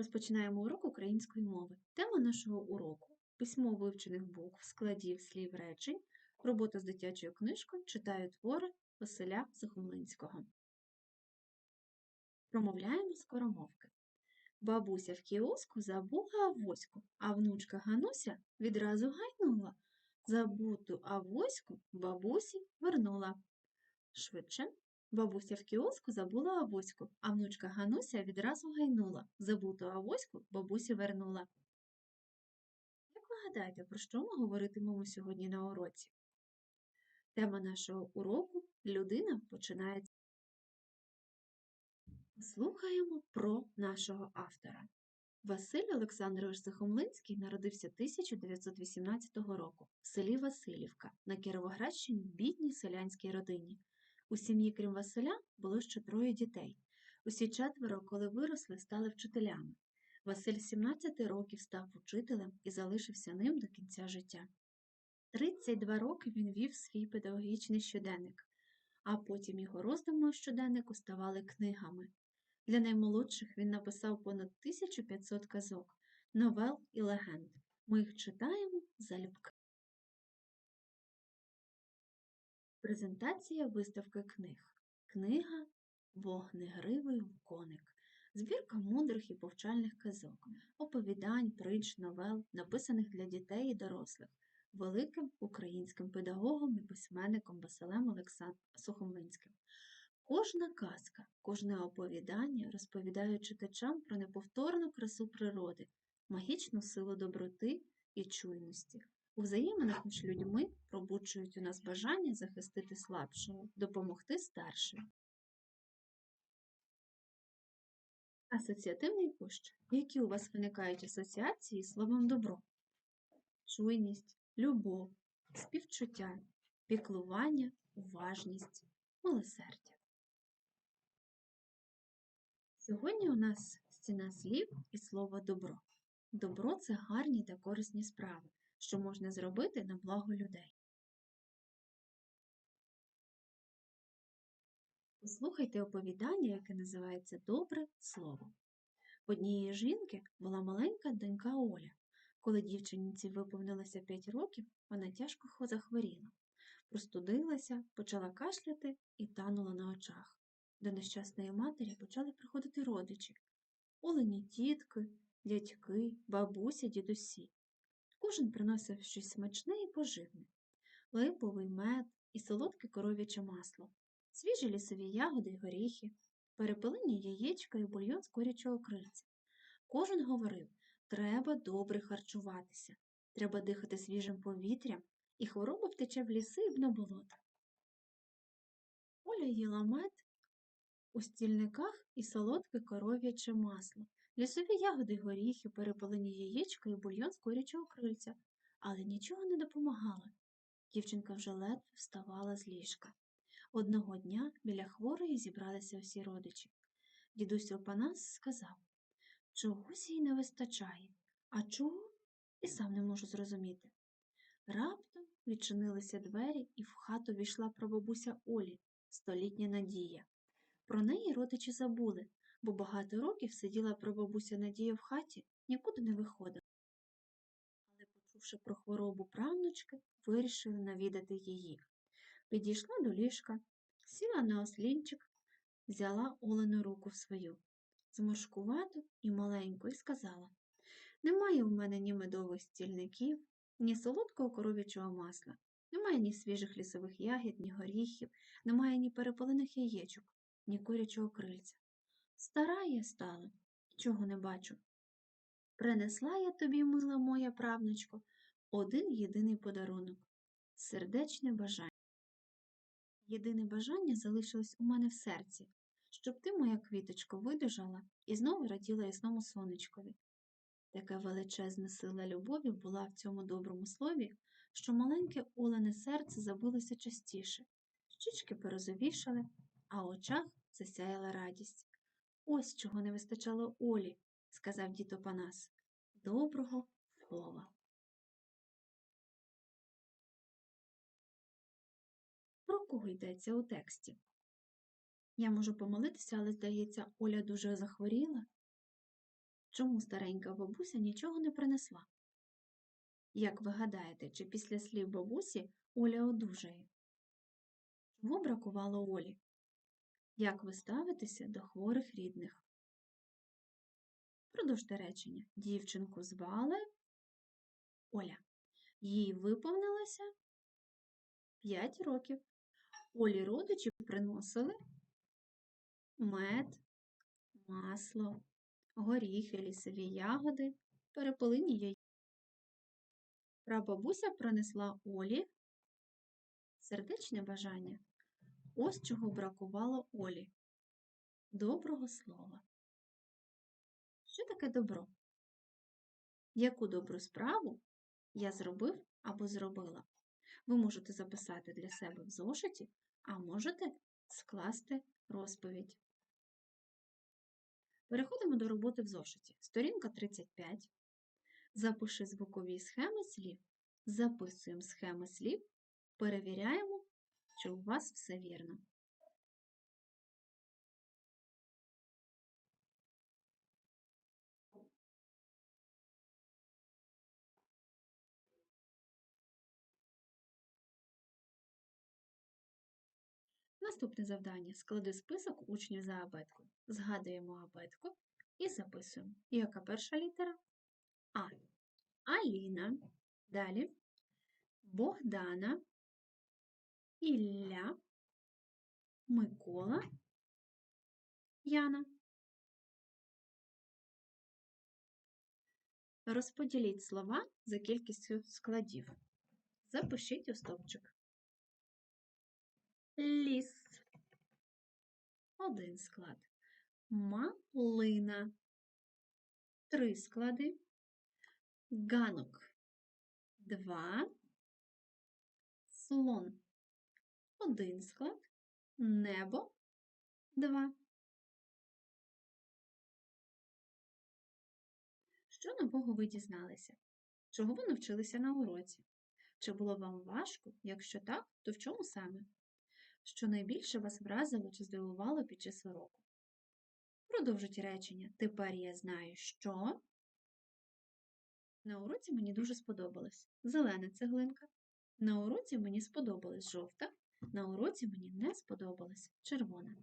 Розпочинаємо урок української мови. Тема нашого уроку письмо вивчених букв, складів, слів, речень, робота з дитячою книжкою, читаю твори Василя Сухомлинського. Промовляємо скоромовки. Бабуся в кіоску забула авоську, а внучка Гануся відразу гайнула. Забуту авоську бабусі вернула. Швидше. Бабуся в кіоску забула авоську, а внучка Гануся відразу гайнула. Забуту авоську бабусі вернула. Як ви гадаєте, про що ми говоритимемо сьогодні на уроці? Тема нашого уроку людина починається. Слухаємо про нашого автора. Василь Олександрович Сухомлинський народився 1918 року в селі Васильівка на Кіровоградщині в бідній селянській родині. У сім'ї, крім Василя, було ще троє дітей. Усі четверо, коли виросли, стали вчителями. Василь 17 років став учителем і залишився ним до кінця життя. 32 роки він вів свій педагогічний щоденник, а потім його роздуми щоденнику ставали книгами. Для наймолодших він написав понад 1500 казок, новел і легенд. Ми їх читаємо залюбки. Презентація виставки книг. Книга Вогнегривий коник. Збірка мудрих і повчальних казок, оповідань, притч, новел, написаних для дітей і дорослих, великим українським педагогом і письменником Василем Олександром Сухомлинським. Кожна казка, кожне оповідання розповідає читачам про неповторну красу природи, магічну силу доброти і чуйності. У взаєминах між людьми пробуджують у нас бажання захистити слабшого, допомогти старшим. Асоціативний кущ. Які у вас виникають асоціації з словом добро? Чуйність, любов, співчуття, піклування, уважність, милосердя. Сьогодні у нас стіна слів і слово добро. Добро це гарні та корисні справи, що можна зробити на благо людей. Послухайте оповідання, яке називається Добре слово. Однієї жінки була маленька донька Оля. Коли дівчинці виповнилося 5 років, вона тяжко захворіла, простудилася, почала кашляти і танула на очах. До нещасної матері почали приходити родичі олені тітки, дядьки, бабуся, дідусі. Кожен приносив щось смачне і поживне липовий мед і солодке коров'яче масло, свіжі лісові ягоди й горіхи, перепилені яєчка і бульйон з курячого крильця. Кожен говорив треба добре харчуватися, треба дихати свіжим повітрям, і хвороба втече в ліси і на болота. Оля їла мед у стільниках і солодке коров'яче масло, лісові ягоди горіхи, перепалені яєчка і бульйон з курячого крильця, але нічого не допомагало. Дівчинка вже ледве вставала з ліжка. Одного дня біля хворої зібралися всі родичі. Дідусь Опанас сказав чогось їй не вистачає, а чого і сам не можу зрозуміти. Раптом відчинилися двері, і в хату війшла прабабуся Олі, столітня Надія. Про неї родичі забули, бо багато років сиділа прабабуся Надія в хаті, нікуди не виходила. Але, почувши про хворобу правнучки, вирішили навідати її. Підійшла до ліжка, сіла на ослінчик, взяла Олену руку в свою, зморшкувату і маленьку, і сказала Немає в мене ні медових стільників, ні солодкого коров'ячого масла, немає ні свіжих лісових ягід, ні горіхів, немає ні перепалених яєчок ні курячого крильця. Стара я стала, чого не бачу. Принесла я тобі, мила моя правнучко, один єдиний подарунок сердечне бажання. Єдине бажання залишилось у мене в серці, щоб ти, моя квіточко, видужала і знову раділа ясному сонечкові. Така величезна сила любові була в цьому доброму слові, що маленьке олене серце забилося частіше, щічки порозовішали, а в очах засяяла радість. Ось чого не вистачало Олі, сказав дід Опанас. Доброго слова. Про кого йдеться у тексті? Я можу помилитися, але, здається, Оля дуже захворіла. Чому старенька бабуся нічого не принесла? Як ви гадаєте, чи після слів бабусі Оля одужає? Чого бракувало Олі? Як ви ставитеся до хворих рідних? Продовжте речення. Дівчинку звали Оля. Їй виповнилося 5 років. Олі родичі приносили мед, масло, горіхи, лісові ягоди, перепелині яєчки. Прабабуся принесла Олі сердечне бажання. Ось чого бракувало Олі. Доброго слова. Що таке добро? Яку добру справу я зробив або зробила? Ви можете записати для себе в зошиті, а можете скласти розповідь. Переходимо до роботи в зошиті. Сторінка 35. Запиши звукові схеми слів. Записуємо схеми слів, перевіряємо, чи у вас все вірно. Наступне завдання. Склади список учнів за абеткою. Згадуємо абетку і записуємо. Яка перша літера? А. Аліна. Далі. Богдана. Ілля. Микола. Яна. Розподіліть слова за кількістю складів. Запишіть у стовпчик. Ліс. Один склад. Малина. Три склади. Ганок. Два. Слон. Один склад. Небо. Два. Що нового ви дізналися? Чого ви навчилися на уроці? Чи було вам важко? Якщо так, то в чому саме? Що найбільше вас вразило чи здивувало під час уроку? Продовжіть речення. Тепер я знаю, що. На уроці мені дуже сподобалось зелена цеглинка. На уроці мені сподобалась жовта. На уроці мені не сподобалась червона.